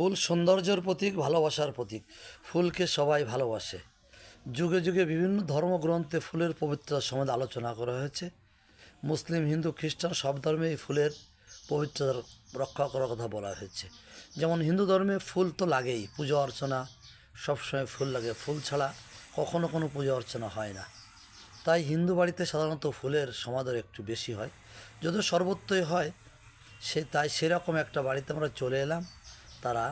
ফুল সৌন্দর্যের প্রতীক, ভালোবাসার প্রতীক। ফুলকে সবাই ভালোবাসে। যুগে যুগে বিভিন্ন ধর্মগ্রন্থে ফুলের পবিত্রতা সম্বন্ধে আলোচনা করা হয়েছে। মুসলিম, হিন্দু, খ্রিস্টান সব ধর্মে এই ফুলের পবিত্রতা রক্ষা করার কথা বলা হয়েছে। যেমন হিন্দু ধর্মে ফুল তো লাগেই, পুজো অর্চনা, সবসময় ফুল লাগে। ফুল ছাড়া কখনো কোনো পুজো অর্চনা হয় না। তাই হিন্দু বাড়িতে সাধারণত ফুলের সমাদর একটু বেশি হয়। যদিও সর্বত্রই হয়, সে তাই সেরকম একটা বাড়িতে আমরা চলে এলাম। তারা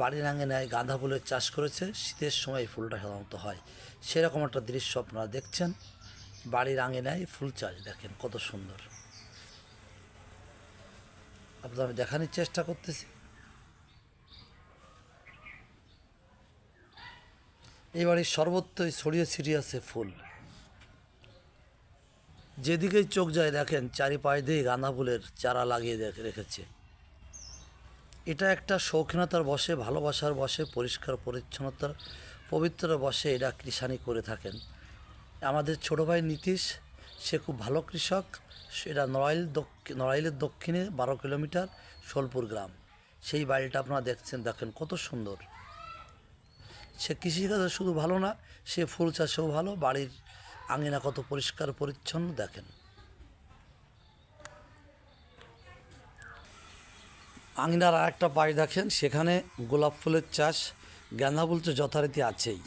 বাড়ির আঙিনায় গাঁদা ফুলের চাষ করেছে, শীতের সময় ফুলটা সাধারণত হয়। সেরকম একটা দৃশ্য আপনারা দেখছেন। বাড়ির আঙিনায় ফুল চাষ দেখেন, কত সুন্দর। আপনাদের আমি দেখানোর চেষ্টা করতেছি। এই বাড়ির সর্বত্রই ছড়িয়ে ছিটিয়ে আছে ফুল। যেদিকেই চোখ যায় দেখেন, চারিপাশ দিয়ে গাঁদা ফুলের চারা লাগিয়ে রেখেছে। এটা একটা শৌখিনতার বসে ভালোবাসার বসে পরিষ্কার, পরিচ্ছন্নতার পবিত্র বসে এরা কৃষানি করে থাকেন। আমাদের ছোটো ভাই নীতিশ, সে খুব ভালো কৃষক। সেটা নড়াইল দক্ষিণ নড়াইলের দক্ষিণে বারো কিলোমিটার সোলপুর গ্রাম। সেই বাড়িটা আপনারা দেখছেন, দেখেন কত সুন্দর। সে কৃষিকাজে শুধু ভালো না, সে ফুল চাষেও ভালো, বাড়ির আঙিনা কত পরিষ্কার, পরিচ্ছন্ন, দেখেন। আঙিনার আর একটা পাশ দেখেন, সেখানে গোলাপ ফুলের চাষ, গাঁদা ফুল তো যথারীতি আছেই।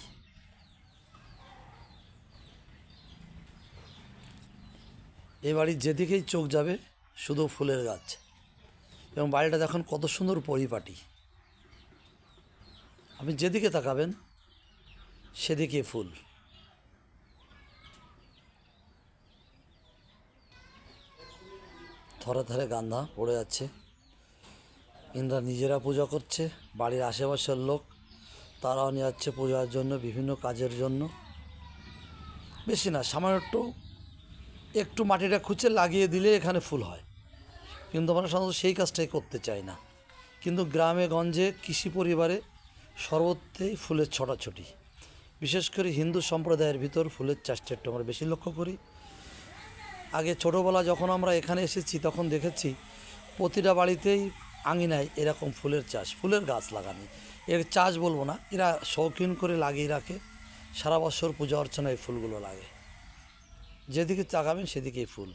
এ বাড়ির যেদিকেই চোখ যাবে, শুধু ফুলের গাছ। এবং বাড়িটা দেখুন কত সুন্দর পরিপাটি। আপনি যেদিকে তাকাবেন, সেদিকে ফুল। থরে থরে গান্ধা পড়ে যাচ্ছে ইন্দ্রা নিজেরা পূজা করছে, বাড়ির আশেপাশের লোক, তারাও নিয়ে যাচ্ছে পূজার জন্য, বিভিন্ন কাজের জন্য। বেশি না, সামান্য একটু একটু মাটিটা খুঁচে লাগিয়ে দিলে এখানে ফুল হয়। কিন্তু আমরা সাধারণত সেই কাজটাই করতে চাই না। কিন্তু গ্রামে, গঞ্জে, কৃষি পরিবারে সর্বত্রেই ফুলের ছটাছটি। বিশেষ করে হিন্দু সম্প্রদায়ের ভিতর ফুলের চাষটা একটু আমরা বেশি লক্ষ্য করি। আগে ছোটোবেলা যখন আমরা এখানে এসেছি, তখন দেখেছি, প্রতিটা বাড়িতেই আঙিনায় এরকম ফুলের চাষ, ফুলের গাছ লাগানি। এর চাষ বলব না, এরা শৌখিন করে লাগিয়ে রাখে। সারা বছর পূজা অর্চনায় ফুলগুলো লাগে। যেদিকে তাকাবেন সেদিকেই ফুল।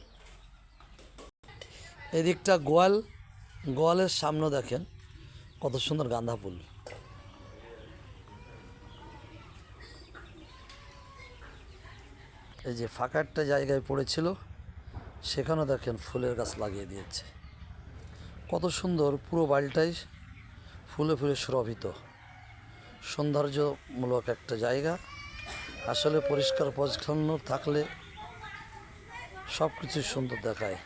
এদিকটা গোয়াল, গোয়ালের সামনে দেখেন, কত সুন্দর গাঁদা ফুল। এই যে ফাঁকা একটা জায়গায় পড়েছিল, সেখানেও দেখেন ফুলের গাছ লাগিয়ে দিয়েছে। কত সুন্দর পুরো বাড়িটাই ফুলে ফুলে সুরভিত সৌন্দর্যমূলক একটা জায়গা। আসলে পরিষ্কার পরিচ্ছন্ন থাকলে সব কিছু সুন্দর দেখায়।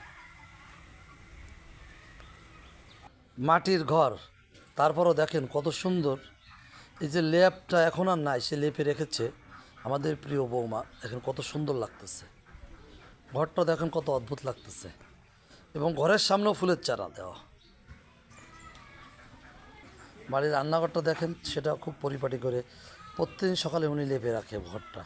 মাটির ঘর, তারপরও দেখেন কত সুন্দর। এই যে লেপটা এখন আর নাই, সে লেপে রেখেছে আমাদের প্রিয় বৌমা। দেখেন কত সুন্দর লাগতেছে। ঘরটা দেখেন কত অদ্ভুত লাগতেছে। এবং ঘরের সামনেও ফুলের চারা দেওয়া। বাড়ির রান্নাঘরটা দেখেন সেটা খুব পরিপাটি করে। প্রত্যেকদিন সকালে উনি লেপে রাখে ঘরটা।